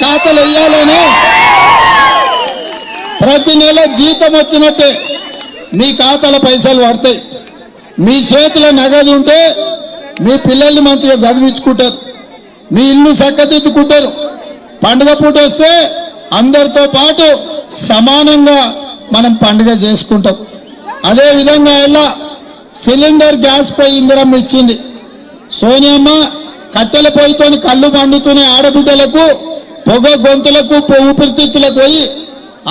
ఖాతాలు వేయాలని ప్రతి నెల జీతం వచ్చినట్టే మీ ఖాతాల పైసలు పడతాయి. మీ చేతిలో నగదు ఉంటే మీ పిల్లల్ని మంచిగా చదివించుకుంటారు. మీ ఇల్లు చక్కదిద్దుకుంటారు. పండుగ పూట వస్తే అందరితో పాటు సమానంగా మనం పండుగ చేసుకుంటాం. అదే విధంగా ఇలా సిలిండర్ గ్యాస్ పై ఇందిరమ్మ ఇచ్చింది. సోనియమ్మ కట్టెల పొయ్యితోని కళ్ళు పండుతూనే ఆడబిడ్డలకు పొగ గొంతులకు ఊపిరితిత్తులకు పోయి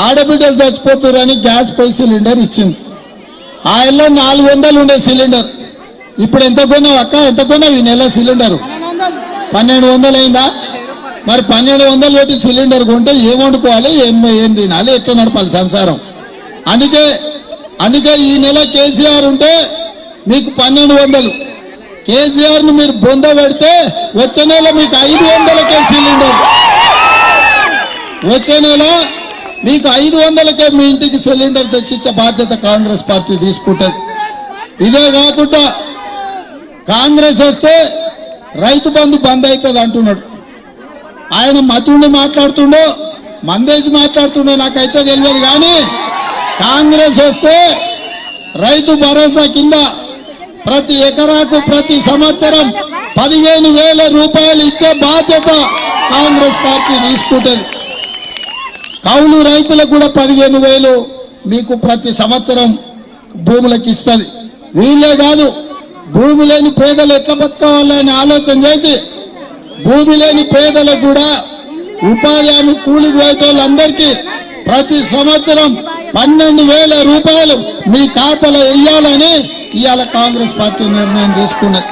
ఆడబిడ్డలు చచ్చిపోతున్నారని గ్యాస్ పై సిలిండర్ ఇచ్చింది. ఆ ఇళ్ళ నాలుగు వందలు ఉండే సిలిండర్. ఇప్పుడు ఎంత కొన్నావు అక్క? ఎంత కొన్నావు ఈ నెల సిలిండర్? పన్నెండు వందలు అయిందా? మరి పన్నెండు వందలు పెట్టి సిలిండర్ కొంటే ఏం వండుకోవాలి? ఏం ఏం తినాలి? ఎట్లా నడపాలి సంసారం? అందుకే అందుకే ఈ నెల కేసీఆర్ ఉంటే మీకు పన్నెండు వందలు. కేసీఆర్ను మీరు బొంద పెడితే వచ్చే నెల మీకు ఐదు వందలకే సిలిండర్. వచ్చే నెల మీకు ఐదు వందలకే మీ ఇంటికి సిలిండర్ తెచ్చిచ్చే బాధ్యత కాంగ్రెస్ పార్టీ తీసుకుంటుంది ఇదే కాకుండా కాంగ్రెస్ వస్తే రైతు బంధు బంద్ అవుతుంది అంటున్నాడు. ఆయన మతుండి మాట్లాడుతుండో మందేసి మాట్లాడుతుండో నాకైతే తెలియదు కానీ కాంగ్రెస్ వస్తే రైతు భరోసా కింద ప్రతి ఎకరాకు ప్రతి సంవత్సరం పదిహేను వేల రూపాయలు ఇచ్చే బాధ్యత కాంగ్రెస్ పార్టీ తీసుకుంటుంది. కౌలు రైతులకు కూడా పదిహేను వేలు మీకు ప్రతి సంవత్సరం భూములకు ఇస్తుంది. వీళ్ళే కాదు భూమి లేని పేదలు ఎట్లా బతకాలని ఆలోచన చేసి భూమి లేని పేదలకు కూడా ఉపాధి హామీ కూలికి పోయేటోళ్ళందరికీ ప్రతి సంవత్సరం పన్నెండు వేల రూపాయలు మీ ఖాతాలో వెయ్యాలని ఇవాళ కాంగ్రెస్ పార్టీ నిర్ణయం తీసుకున్నది.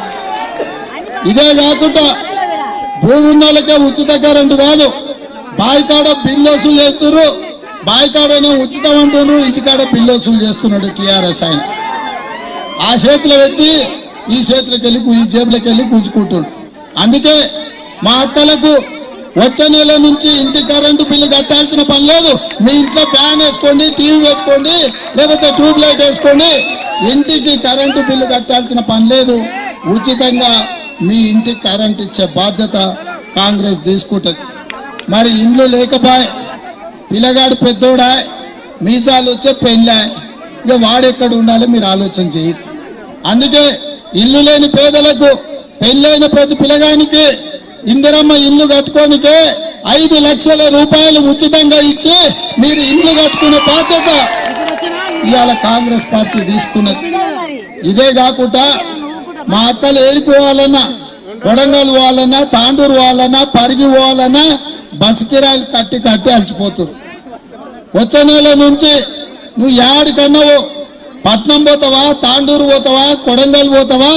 ఇదే కాకుండా భూమి ఉన్న వాళ్ళకే ఉచిత కరెంటు కాదు బాయికాడ బిల్లు వసూలు చేస్తున్నారు బాయికాడనే ఉచితం అంటున్నారు ఇంటికాడ బిల్లు వసూలు చేస్తున్నాడు టిఆర్ఎస్ ఆయన. ఆ చేతిలో పెట్టి ఈ చేతులకు వెళ్ళి ఈ జేబులోకి వెళ్ళి గుంజుకుంటుండు అందుకే మా అక్కలకు వచ్చే నెల నుంచి ఇంటి కరెంటు బిల్లు కట్టాల్సిన పని లేదు. మీ ఇంట్లో ఫ్యాన్ వేసుకోండి టీవీ పెట్టుకోండి లేకపోతే ట్యూబ్ లైట్ వేసుకోండి. ఇంటికి కరెంటు బిల్లు కట్టాల్సిన పని లేదు. ఉచితంగా మీ ఇంటికి కరెంట్ ఇచ్చే బాధ్యత కాంగ్రెస్ తీసుకుంటుంది. మరి ఇండ్లు లేకపోయి పిల్లగాడు పెద్దోడా మీసాలు వచ్చే పెళ్ళా ఇక వాడెక్కడ ఉండాలో మీరు ఆలోచన చేయరు అందుకే ఇల్లు లేని పేదలకు పెళ్ళైన ప్రతి పిల్లగానికి ఇందిరమ్మ ఇల్లు కట్టుకోనికే ఐదు లక్షల రూపాయలు ఉచితంగా ఇచ్చి మీరు ఇల్లు కట్టుకునే బాధ్యత ఇవాళ కాంగ్రెస్ పార్టీ తీసుకున్నది. ఇదే కాకుండా మా అత్తలు ఏడిపోవాలన్నా కొడంగల్ పోవాలన్నా తాండూరు పోవాలన్నా పరిగి పోవాలన్నా బస్ కిరాయిలు కట్టి కట్టి అలసిపోతున్నారు వచ్చే నెల నుంచి నువ్వు యాడికన్నావు? పట్నం పోతావా? తాండూరు పోతావా? కొడంగల్ పోతావా?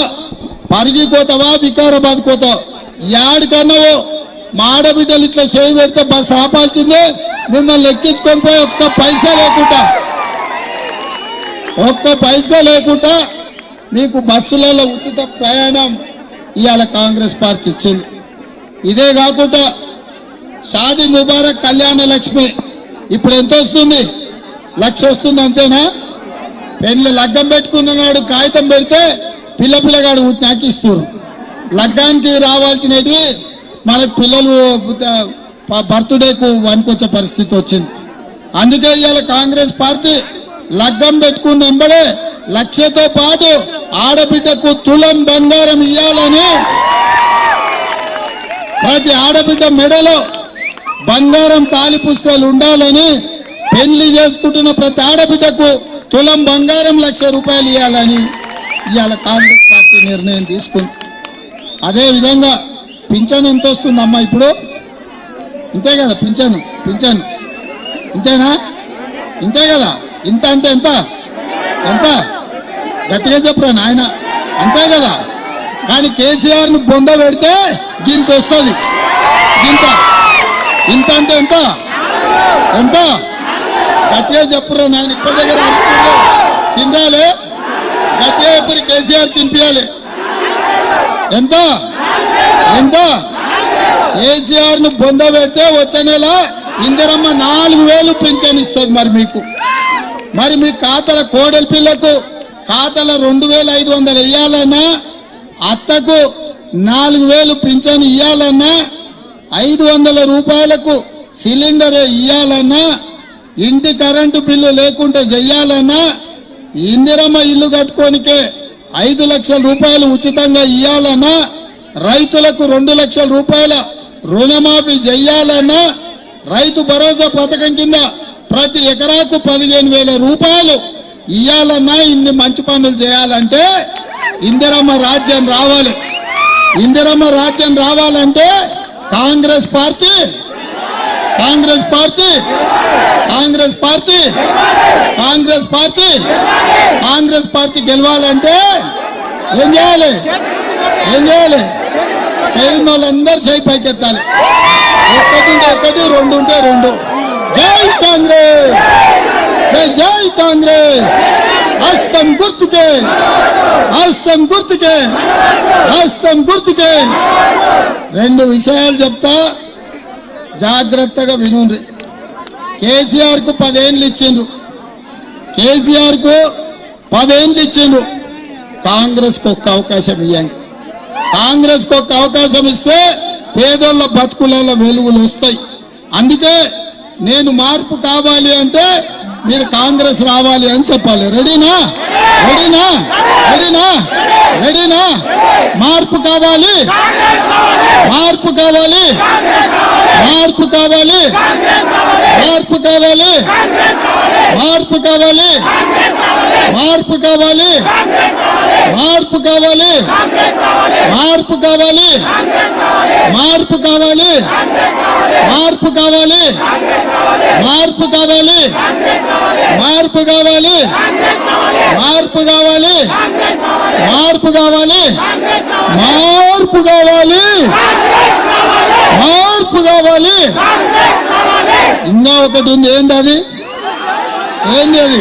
పరిగి పోతావా? వికారాబాద్ పోతావా? యాడికన్నావు? మా ఆడబిడ్డలు ఇట్లా చేయి పెడితే బస్ ఆపాల్సిందే మిమ్మల్ని ఎక్కించుకొని పోయి ఒక్క పైసా లేకుండా. ఒక్క పైసా లేకుండా మీకు బస్సులలో ఉచిత ప్రయాణం ఇవాళ కాంగ్రెస్ పార్టీ ఇచ్చింది. ఇదే కాకుండా షాది ముబారక్ కళ్యాణ లక్ష్మి. ఇప్పుడు ఎంత వస్తుంది? లక్ష వస్తుంది అంతేనా? పెళ్ళి లగ్గం పెట్టుకున్న నాడు కాగితం పెడితే పిల్ల పిల్లగాడు నాకు ఇస్తారు లగ్గానికి రావాల్సినవి మనకు పిల్లలు బర్త్డేకు వనుకొచ్చే పరిస్థితి వచ్చింది. అందుకే ఇవాళ కాంగ్రెస్ పార్టీ లగ్గం పెట్టుకున్న ఎంబడే లక్ష్యతో పాటు ఆడబిడ్డకు తులం బంగారం ఇవ్వాలని ప్రతి ఆడబిడ్డ మెడలో బంగారం తాలి పుస్తకాలు ఉండాలని పెళ్ళి చేసుకుంటున్న ప్రతి ఆడబిడ్డకు తులం బంగారం లక్ష రూపాయలు ఇవ్వాలని ఇవాళ కాంగ్రెస్ పార్టీ నిర్ణయం తీసుకుంది. అదే విధంగా పింఛను ఎంత వస్తుందమ్మా ఇప్పుడు? ఇంతే కదా పింఛను పింఛను. ఇంతేనా? ఇంతే కదా? ఇంత అంటే ఎంత? ఎంత? గట్టిగా చెప్పరా నాయన. అంతే కదా? కానీ కేసీఆర్ను బొంద పెడితే గింత వస్తుంది. గింత. ఇంత అంటే ఎంత ఎంత? గట్టిగా చెప్పురా నాయన ఇప్పటి దగ్గర తినాలి గట్టిగా చెప్పి కేసీఆర్ తినిపించాలి ఎంత? ఎంత? కేసీఆర్ను బొంద పెడితే వచ్చే నెల ఇందిరమ్మ నాలుగు వేలు పింఛన్ ఇస్తుంది మరి మీకు. మరి మీ ఖాతాల కోడలి పిల్లకు ఖాతాల రెండు వేల ఐదు వందలు వెయ్యాలన్నా అత్తకు నాలుగు వేలు పింఛన్ ఇవ్వాలన్నా ఐదు వందల రూపాయలకు సిలిండర్ ఇయ్యాలన్నా ఇంటి కరెంటు బిల్లు లేకుండా చెయ్యాలన్నా ఇందిరమ్మ ఇల్లు కట్టుకోనికే ఐదు లక్షల రూపాయలు ఉచితంగా ఇయ్యాలన్నా రైతులకు రెండు లక్షల రూపాయల రుణమాఫీ చెయ్యాలన్నా రైతు భరోసా పథకం కింద ప్రతి ఎకరాకు పదిహేను వేల రూపాయలు ఇయ్యాలన్నా ఇన్ని మంచి పనులు చేయాలంటే ఇందిరమ్మ రాజ్యం రావాలి. ఇందిరమ్మ రాజ్యం రావాలంటే Congress party. Congress party. Congress party. Congress party. Congress party గెలవాలంటే ఏం చేయాలి? ఏం చేయాలి? సైన్ వాళ్ళందరూ సై పైకెత్తాలి. ఒక్కటి ఉంటే ఒకటి రెండు ఉంటే రెండు. జై కాంగ్రెస్! జై జై కాంగ్రెస్! హస్తం గుర్తుకే. హస్తం గుర్తుకే. హస్తం గుర్తుకే. రెండు విషయాలు చెప్తా. జాగ్రత్తగా వినుండ్రి. కేసీఆర్కు పదేళ్ళు ఇచ్చిండ్రు. కేసీఆర్కు పదేళ్ళు ఇచ్చిండ్రు. కాంగ్రెస్కు ఒక్క అవకాశం ఇవ్వండి కాంగ్రెస్కు ఒక్క అవకాశం ఇస్తే పేదోళ్ళ బతుకులలో వెలుగులు వస్తాయి. అందుకే నేను మార్పు కావాలి అంటే మీరు కాంగ్రెస్ రావాలి అని చెప్పాలి. రెడీనా? రెడీనా? రెడీనా? రెడీనా? మార్పు కావాలి. మార్పు కావాలి. మార్పు కావాలి. మార్పు కావాలి. మార్పు కావాలి. మార్పు కావాలి మార్పు కావాలి మార్పు కావాలి మార్పు కావాలి మార్పు కావాలి మార్పు కావాలి మార్పు కావాలి మార్పు కావాలి మార్పు కావాలి మార్పు కావాలి మార్పు కావాలి ఇంకా ఒకటి ఉంది ఏంది అది ఏంది అది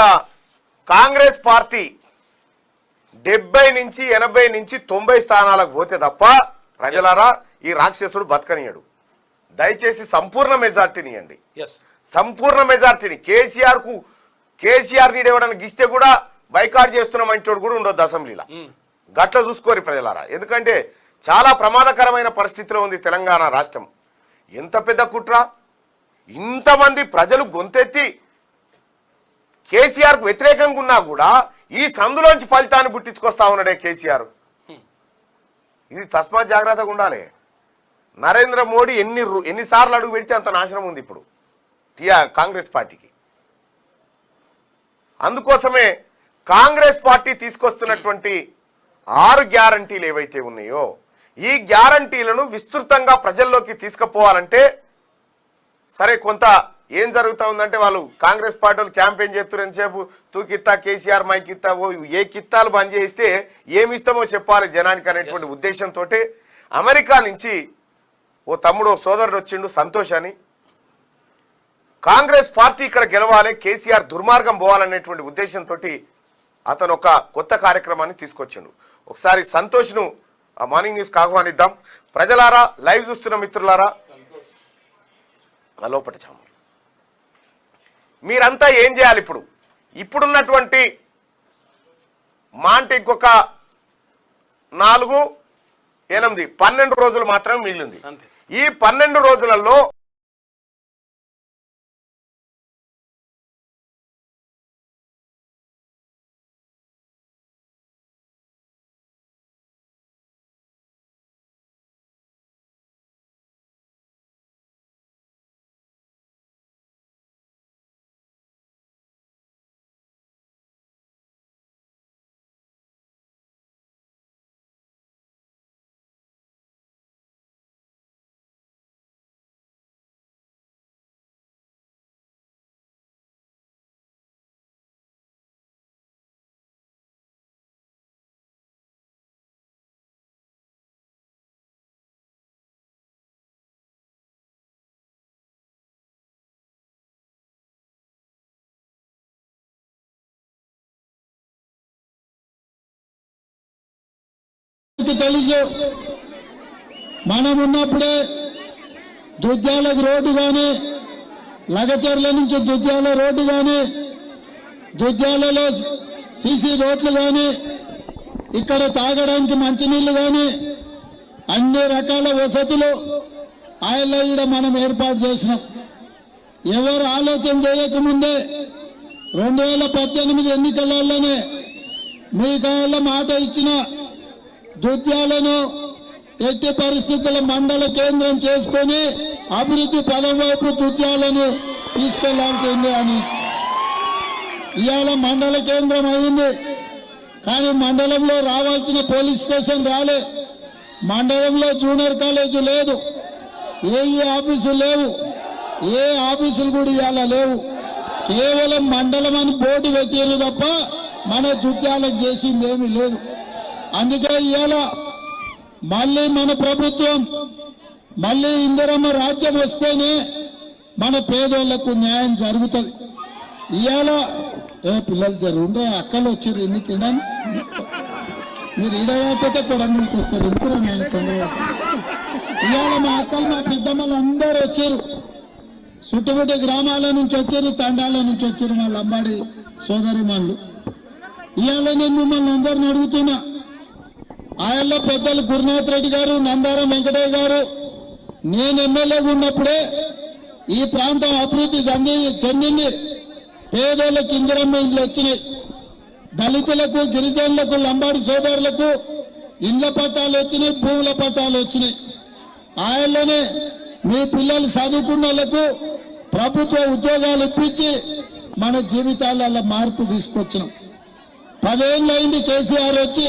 ఇక కాంగ్రెస్ పార్టీ డెబ్బై నుంచి ఎనభై నుంచి తొంభై స్థానాలకు పోతే తప్ప ప్రజలారా ఈ రాక్షసుడు బతకనియడు. దయచేసి సంపూర్ణ మెజార్టీని ఇవ్వండి. ఎస్ సంపూర్ణ మెజార్టీని. కేసీఆర్కు కేసీఆర్ నీడు ఎవడన్నా గిస్తే కూడా బైకాట్ చేస్తున్నాం అంటోడు కూడా ఉండొద్దు అసెంబ్లీలో. గట్ల చూసుకోరు ప్రజలారా. ఎందుకంటే చాలా ప్రమాదకరమైన పరిస్థితిలో ఉంది తెలంగాణ రాష్ట్రం. ఎంత పెద్ద కుట్ర? ఇంతమంది ప్రజలు గొంతెత్తి కేసీఆర్కు వ్యతిరేకంగా ఉన్నా కూడా ఈ సందులోంచి ఫలితాన్ని గుట్టించుకొస్తా ఉన్నాడే కేసీఆర్. ఇది తస్మాత్ జాగ్రత్తగా ఉండాలి. నరేంద్ర మోడీ ఎన్ని ఎన్నిసార్లు అడుగు పెడితే అంత నాశనం ఉంది ఇప్పుడు. టిఆ కాంగ్రెస్ పార్టీకి. అందుకోసమే కాంగ్రెస్ పార్టీ తీసుకొస్తున్నటువంటి ఆరు గ్యారంటీలు ఏవైతే ఉన్నాయో ఈ గ్యారంటీలను విస్తృతంగా ప్రజల్లోకి తీసుకుపోవాలంటే సరే కొంత ఏం జరుగుతా ఉందంటే వాళ్ళు కాంగ్రెస్ పార్టీ వాళ్ళు క్యాంపెయిన్ చేస్తున్నారు ఎంతసేపు? తూకిత్తా కేసీఆర్ మైకిత్తా ఓ ఏ కిత్తాలు బంద్ చేస్తే ఏమి ఇస్తామో చెప్పాలి జనానికి అనేటువంటి ఉద్దేశంతో అమెరికా నుంచి ఓ తమ్ముడు సోదరుడు వచ్చిండు సంతోష్ అని. కాంగ్రెస్ పార్టీ ఇక్కడ గెలవాలి కేసీఆర్ దుర్మార్గం పోవాలనేటువంటి ఉద్దేశంతో అతను ఒక కొత్త కార్యక్రమాన్ని తీసుకొచ్చిండు. ఒకసారి సంతోష్ను ఆ మార్నింగ్ న్యూస్కి ఆహ్వానిద్దాం. ప్రజలారా లైవ్ చూస్తున్న మిత్రులారా లోపట చాము మీరంతా ఏం చేయాలి ఇప్పుడు? ఇప్పుడున్నటువంటి మాట ఇంకొక నాలుగు ఎనిమిది పన్నెండు రోజులు మాత్రమే మిగిలింది. ఈ పన్నెండు రోజులలో మీకు తెలుసు. మనం ఉన్నప్పుడే దుద్యాలకు రోడ్డు కానీ లగచర్ల నుంచి దుద్యాల రోడ్డు కానీ దుద్యాలలో సీసీ రోడ్లు కానీ ఇక్కడ తాగడానికి మంచినీళ్ళు కానీ అన్ని రకాల వసతులు ఆయన ఈడ మనం ఏర్పాటు చేసినాం. ఎవరు ఆలోచన చేయకముందే రెండు వేల పద్దెనిమిది ఎన్నికలలోనే మీ కాళ్ళ మాట ఇచ్చిన దుద్యాలను ఎట్టి పరిస్థితుల మండల కేంద్రం చేసుకొని అభివృద్ధి పదం వైపు దుద్యాలను తీసుకెళ్ళాల్సింది అని. ఇవాళ మండల కేంద్రం అయింది. కానీ మండలంలో రావాల్సిన పోలీస్ స్టేషన్ రాలే. మండలంలో జూనియర్ కాలేజీ లేదు. ఏ ఏ ఆఫీసులు లేవు. ఏ ఆఫీసులు కూడా ఇవాళ లేవు. కేవలం మండలం అని బోర్డు పెట్టారు తప్ప మన దుద్యాలకు చేసింది ఏమీ లేదు. అందుకే ఇవాళ మళ్ళీ మన ప్రభుత్వం మళ్ళీ ఇందిరమ్మ రాజ్యం వస్తేనే మన పేదోళ్ళకు న్యాయం జరుగుతుంది. ఇవాళ ఏ పిల్లలు జరుగుండే అక్కలు వచ్చారు ఎన్ని తినని మీరు ఈడకపోతే కొడంగల్కి వస్తారు ఎందుకు నేను తొందరగా? ఇవాళ మా అక్కలు మా పెద్దమ్మలు అందరూ వచ్చారు చుట్టుముట్టు గ్రామాల నుంచి వచ్చారు తండాల నుంచి వచ్చారు మా లంబాడి సోదరి వాళ్ళు ఇవాళ నేను మిమ్మల్ని అందరిని అడుగుతున్నా ఆయనలో పెద్దలు గురునాథ్ రెడ్డి గారు నందారం వెంకటయ్య గారు. నేను ఎమ్మెల్యేగా ఉన్నప్పుడే ఈ ప్రాంతం అభివృద్ధి చెంది చెందింది. పేదోళ్ళకి ఇందిరమ్మ ఇండ్లు వచ్చినాయి. దళితులకు గిరిజనులకు లంబాడి సోదరులకు ఇండ్ల పట్టాలు వచ్చినాయి భూముల పట్టాలు వచ్చినాయి. ఆయనలోనే మీ పిల్లలు చదువుకున్న వాళ్ళకు ప్రభుత్వ ఉద్యోగాలు ఇప్పించి మన జీవితాలలో మార్పు తీసుకొచ్చినాం. పదేళ్ళు అయింది కేసీఆర్ వచ్చి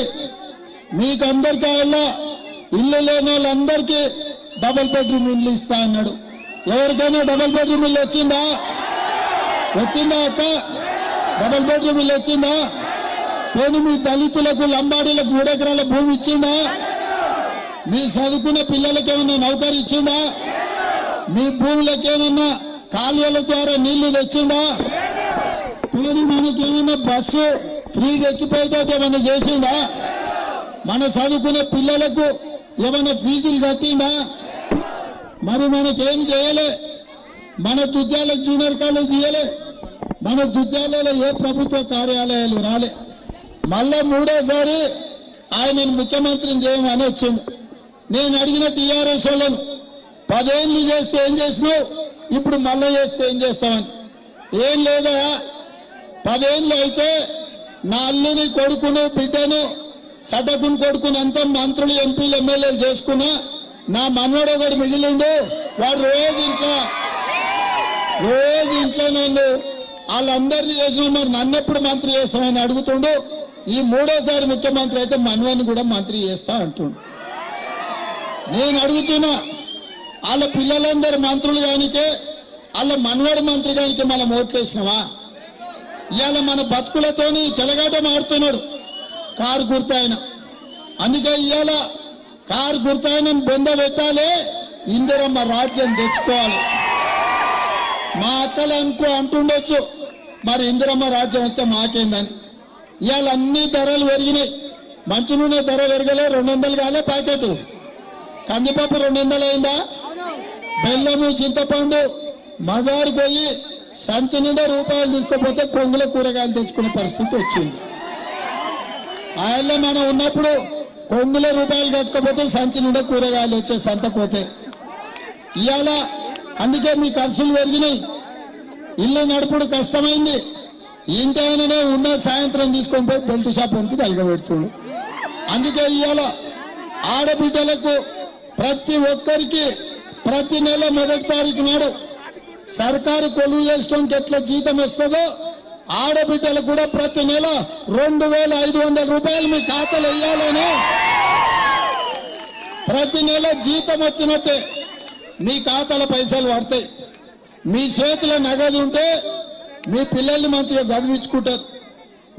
మీకు అందరికీ ఆయన ఇల్లు లేని వాళ్ళందరికీ డబుల్ బెడ్రూమ్ ఇల్లు ఇస్తా అన్నాడు. ఎవరికైనా డబుల్ బెడ్రూమ్ ఇల్లు వచ్చిందా? వచ్చిందా అక్క? డబుల్ బెడ్రూమ్ ఇల్లు వచ్చిందా? పోనీ మీ దళితులకు లంబాడీలకు మూడు ఎకరాల భూమి ఇచ్చిందా? మీ చదువుకున్న పిల్లలకి ఏమన్నా నౌకరు ఇచ్చిందా? మీ భూములకు ఏమన్నా కాలువల ద్వారా నీళ్ళు తెచ్చిందా? పోనీ మనకి ఏమన్నా బస్సు ఫ్రీగా ఎక్కిపోయేటట్టు ఏమన్నా చేసిందా? మన చదువుకునే పిల్లలకు ఏమైనా ఫీజులు కట్టిందా మరి మనకేం చేయలే? మన దుద్యాలకు జూనియర్ కాలేజ్ ఇయ్యలే. మన దుద్యాలలో ఏ ప్రభుత్వ కార్యాలయాలు రాలే. మళ్ళా మూడోసారి ఆయన ముఖ్యమంత్రిని చేయమని వచ్చింది నేను అడిగిన టీఆర్ఎస్ వాళ్ళను పదేళ్ళు చేస్తే ఏం చేసినావు? ఇప్పుడు మళ్ళా చేస్తే ఏం చేస్తామని. ఏం లేదా? పదేళ్ళు అయితే నా అల్లుని కొడుకును బిడ్డను సడ్డకుని కొడుకుని అంతా మంత్రులు ఎంపీలు ఎమ్మెల్యేలు చేసుకున్నా నా మనవడు ఒకటి మిగిలిండు. వాడు రోజు ఇంట్లో రోజు ఇంట్లోనే నేను వాళ్ళందరినీ చేసిన మరి నన్ను ఎప్పుడు మంత్రి చేస్తామని అడుగుతుండు. ఈ మూడోసారి ముఖ్యమంత్రి అయితే మనవని కూడా మంత్రి చేస్తా అంటుండు. నేను అడుగుతున్నా వాళ్ళ పిల్లలందరు మంత్రులు కానికే వాళ్ళ మనవడు మంత్రి కానికే మనం ఓట్లేసినావా ఇవాళ మన బతుకులతోని చెలగాటం ఆడుతున్నాడు. కారు గుర్తాయన. అందుకే ఇవాళ కారు గుర్తాయనని బొంద పెట్టాలి ఇందిరమ్మ రాజ్యం తెచ్చుకోవాలి. మా అక్కలు అనుకో అంటుండొచ్చు మరి ఇందిరమ్మ రాజ్యం వస్తే మాకేందని. ఇవాళ అన్ని ధరలు పెరిగినాయి. మంచి నూనె ధర పెరగలే రెండు వందలు కాలే ప్యాకెట్. కందిపప్పు రెండు వందలు అయిందా? బెల్లము చింతపండు మజారు పోయి సంచి నిండా రూపాయలు తీసుకుపోతే కొంగుల కూరగాయలు తెచ్చుకునే పరిస్థితి వచ్చింది. ఆయనలో మనం ఉన్నప్పుడు కొంగుల రూపాయలు కట్టుకోపోతే సంచి నిండా కూరగాయలు వచ్చే సంతకోతే ఇవాళ అందుకే మీ ఖర్చులు పెరిగినాయి. ఇల్లు నడుపుడు కష్టమైంది. ఇంటైననే ఉన్న సాయంత్రం తీసుకొని పోయి బెల్ట్ షాప్ వంతి తలగబెడుతుండు అందుకే ఇవాళ ఆడబిడ్డలకు ప్రతి ఒక్కరికి ప్రతి నెల మొదటి తారీఖు నాడు సర్కారు కొలువు చేసుకోనికి ఎట్లా జీతం వస్తుందో ఆడబిడ్డలకు కూడా ప్రతి నెల రెండు వేల ఐదు వందల రూపాయలు మీ ఖాతాలో వేయాలని ప్రతి నెల జీతం వచ్చినట్టే మీ ఖాతాలో పైసలు పడతాయి. మీ చేతిలో నగదు ఉంటే మీ పిల్లల్ని మంచిగా చదివించుకుంటారు.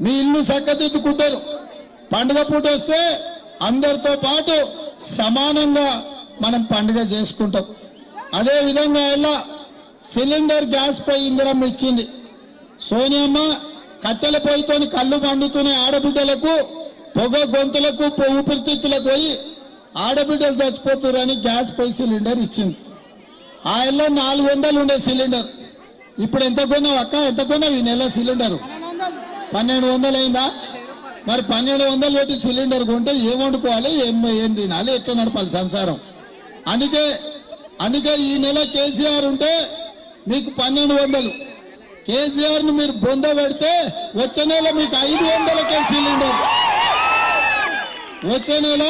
మీ ఇల్లు చక్కదిద్దుకుంటారు. పండుగ పూట వస్తే అందరితో పాటు సమానంగా మనం పండుగ చేసుకుంటాం. అదే విధంగా ఇలా సిలిండర్ గ్యాస్ పై ఇందిరమ్మ ఇచ్చింది. సోనియమ్మ కట్టెల పొయ్యితోని కళ్ళు పండుతూనే ఆడబిడ్డలకు పొగ గొంతులకు ఊపిరితిత్తులకు పోయి ఆడబిడ్డలు చచ్చిపోతున్నారని గ్యాస్ పై సిలిండర్ ఇచ్చింది. ఆయనలో నాలుగు వందలు ఉండే సిలిండర్. ఇప్పుడు ఎంత కొన్నావు అక్క? ఎంత కొన్నావు ఈ నెల సిలిండర్? పన్నెండు వందలు అయిందా? మరి పన్నెండు వందలు పెట్టి సిలిండర్ కొంటే ఏం వండుకోవాలి? ఏం ఏం తినాలి? ఎట్లా నడపాలి సంసారం? అందుకే అందుకే ఈ నెల కేసీఆర్ ఉంటే మీకు పన్నెండు వందలు. కేసీఆర్ను మీరు బొంద పెడితే వచ్చే నెల మీకు ఐదు వందలకే సిలిండర్. వచ్చే నెల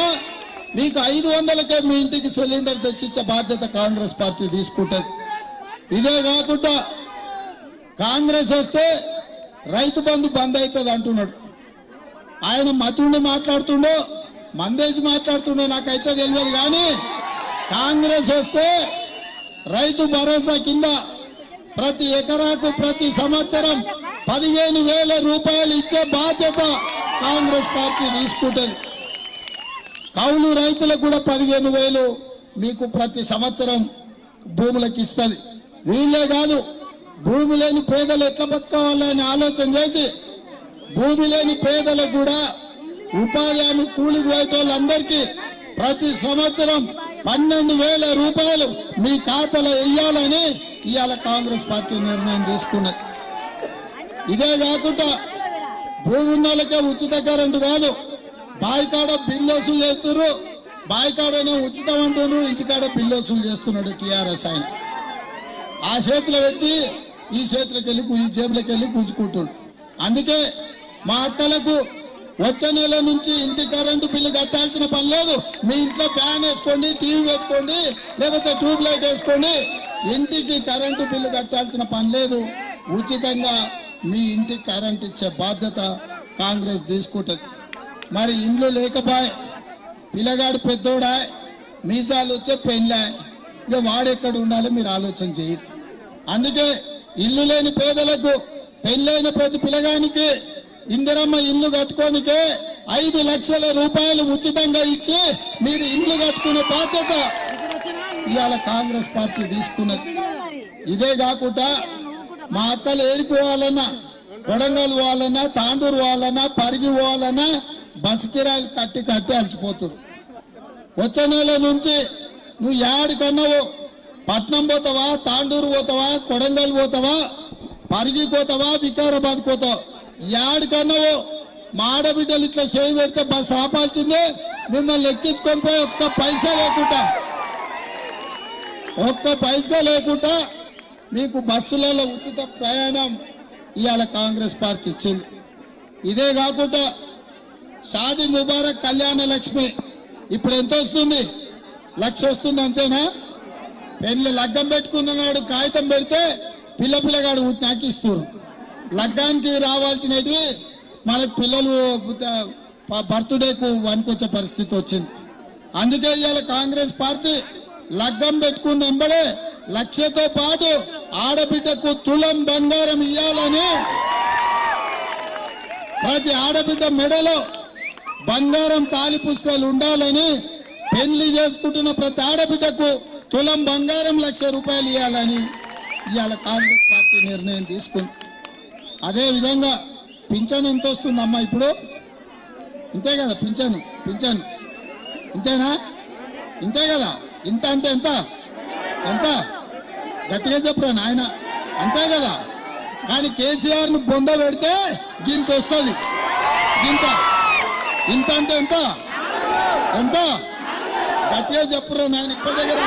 మీకు ఐదు వందలకే మీ ఇంటికి సిలిండర్ తెచ్చిచ్చే బాధ్యత కాంగ్రెస్ పార్టీ తీసుకుంటుంది ఇదే కాకుండా కాంగ్రెస్ వస్తే రైతు బంధు బంద్ అవుతుంది అంటున్నాడు. ఆయన మతుండి మాట్లాడుతుండో మందేసి మాట్లాడుతుండో నాకైతే తెలియదు కానీ కాంగ్రెస్ వస్తే రైతు భరోసా కింద ప్రతి ఎకరాకు ప్రతి సంవత్సరం పదిహేను వేల రూపాయలు ఇచ్చే బాధ్యత కాంగ్రెస్ పార్టీ తీసుకుంటుంది. కౌలు రైతులకు కూడా పదిహేను వేలు మీకు ప్రతి సంవత్సరం భూములకు ఇస్తుంది. వీళ్ళే కాదు భూమి లేని పేదలు ఎట్లా బతకాలని ఆలోచన చేసి భూమి లేని పేదలకు కూడా ఉపాధి హామీ కూలికి పోయే వాళ్ళందరికీ ప్రతి సంవత్సరం పన్నెండు వేల రూపాయలు మీ ఖాతాలో వేయాలని ఇవాళ కాంగ్రెస్ పార్టీ నిర్ణయం తీసుకున్నది. ఇదే కాకుండా భూమి ఉన్న వాళ్ళకే ఉచిత కరెంటు కాదు బాయికాడ బిల్లోసులు చేస్తున్నారు బాయికాడనే ఉచితం అంటున్నారు ఇంటికాడ బిల్లోసులు చేస్తున్నాడు టిఆర్ఎస్ ఆయన. ఆ చేతిలో పెట్టి ఈ చేతులకు వెళ్ళి ఈ జేబులకు వెళ్ళి గుంజుకుంటున్నాడు అందుకే మా అక్కలకు వచ్చే నెల నుంచి ఇంటి కరెంటు బిల్లు కట్టాల్సిన పని లేదు. మీ ఇంట్లో ఫ్యాన్ వేసుకోండి టీవీ పెట్టుకోండి లేకపోతే ట్యూబ్ లైట్ వేసుకోండి. ఇంటికి కరెంటు బిల్లు కట్టాల్సిన పని లేదు. ఉచితంగా మీ ఇంటికి కరెంట్ ఇచ్చే బాధ్యత కాంగ్రెస్ తీసుకుంటుంది. మరి ఇండ్లు లేకపోయి పిల్లగాడు పెద్దోడా మీసాలు వచ్చే పెళ్ళా ఇక వాడెక్కడ ఉండాలో మీరు ఆలోచన చేయరు. అందుకే ఇల్లు లేని పేదలకు పెళ్ళైన ప్రతి పిల్లగానికి ఇందిరమ్మ ఇల్లు కట్టుకోనికే ఐదు లక్షల రూపాయలు ఉచితంగా ఇచ్చి మీరు ఇల్లు కట్టుకునే బాధ్యత ఇవాళ కాంగ్రెస్ పార్టీ తీసుకున్నది. ఇదే కాకుండా మా అక్కలు ఎలికిపోవాలన్నా కొడంగల్ పోవాలన్నా తాండూరు పోవాలన్నా పరిగి పోవాలన్నా బస్ కిరాయిలు కట్టి కట్టి అలసిపోతున్నారు వచ్చే నెల నుంచి నువ్వు యాడికన్నావు పట్నం పోతావా? తాండూరు పోతావా? కొడంగల్ పోతావా? పరిగి పోతావా? వికారాబాద్ పోతావా? యాడికన్నావు మా ఆడబిడ్డలు ఇట్లా చేయి పెడితే బస్ ఆపాల్సిందే మిమ్మల్ని ఎక్కించుకొని పోయి ఒక్క పైసా లేకుండా. ఒక్క పైసా లేకుండా మీకు బస్సులలో ఉచిత ప్రయాణం ఇవాళ కాంగ్రెస్ పార్టీ ఇచ్చింది. ఇదే కాకుండా షాది ముబారక్ కళ్యాణ లక్ష్మి ఇప్పుడు ఎంత వస్తుంది? లక్ష వస్తుంది అంతేనా? పెళ్ళి లగ్గం పెట్టుకున్న నాడు కాగితం పెడితే పిల్ల పిల్లగాడు నాకు లగ్గానికి రావాల్సినవి మనకు పిల్లలు బర్త్డేకు వనుకొచ్చే పరిస్థితి వచ్చింది. అందుకే ఇవాళ కాంగ్రెస్ పార్టీ లగ్గం పెట్టుకున్న ఎంబడే లక్షతో పాటు ఆడబిడ్డకు తులం బంగారం ఇవ్వాలని ప్రతి ఆడబిడ్డ మెడలో బంగారం తాలి పుస్తకాలు ఉండాలని పెళ్ళి చేసుకుంటున్న ప్రతి ఆడబిడ్డకు తులం బంగారం లక్ష రూపాయలు ఇవ్వాలని ఇవాళ కాంగ్రెస్ పార్టీ నిర్ణయం తీసుకుంది. అదే విధంగా పింఛన్ ఎంత వస్తుందమ్మా ఇప్పుడు? ఇంతే కదా పింఛను పింఛను. ఇంతేనా? ఇంతే కదా? ఇంత అంటే ఎంత? ఎంత? గట్టిగా చెప్పురా నాయన. అంతే కదా? కానీ కేసీఆర్ను బొంద పెడితే గింత వస్తుంది గింత. ఇంత అంటే ఎంత? ఎంత? గట్టిగా చెప్పురా నాయన. ఇప్పటి దగ్గర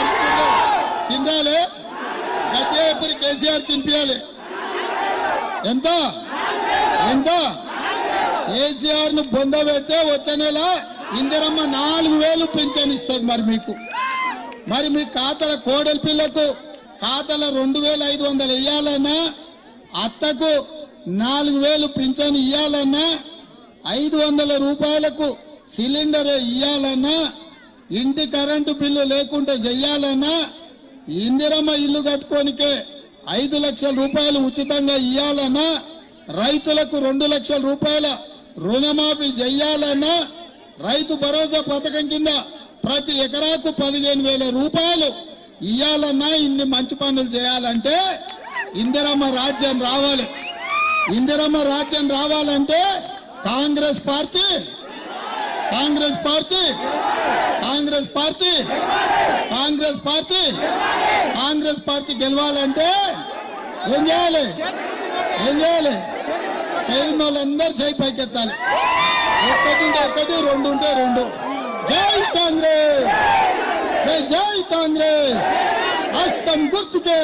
తినాలి గట్టిగా చెప్పి కేసీఆర్ తినిపించాలి ఎంత? ఎంత? కేసీఆర్ను బొందబెడితే వచ్చే నెల ఇందిరమ్మ నాలుగు వేలు పింఛన్ ఇస్తుంది మరి మీకు. మరి మీ ఖాతాల కోడలి పిల్లకు ఖాతాల రెండు వేల ఐదు వందలు ఇవ్వాలన్నా అత్తకు నాలుగు వేలు పింఛన్ ఇవ్వాలన్నా ఐదు వందల రూపాయలకు సిలిండర్ ఇవ్వాలన్నా ఇంటి కరెంటు బిల్లు లేకుండా చెయ్యాలన్నా ఇందిరమ్మ ఇల్లు కట్టుకోనికే ఐదు లక్షల రూపాయలు ఉచితంగా ఇవ్వాలన్నా రైతులకు రెండు లక్షల రూపాయల రుణమాఫీ చెయ్యాలన్నా రైతు భరోసా పథకం కింద ప్రతి ఎకరాకు పదిహేను వేల రూపాయలు ఇవ్వాలన్నా ఇన్ని మంచి పనులు చేయాలంటే ఇందిరమ్మ రాజ్యం రావాలి. ఇందిరమ్మ రాజ్యం రావాలంటే Congress party Congress party Congress party Congress party Congress party గెలవాలంటే ఏం చేయాలి? ఏం చేయాలి? సైన్ వాళ్ళందరూ సై పైకెత్తాలి. ఒకటి ఉంటే ఒకటి రెండు ఉంటే రెండు. జై కాంగ్రెస్! జై జై కాంగ్రెస్! హస్తం గుర్తుకే!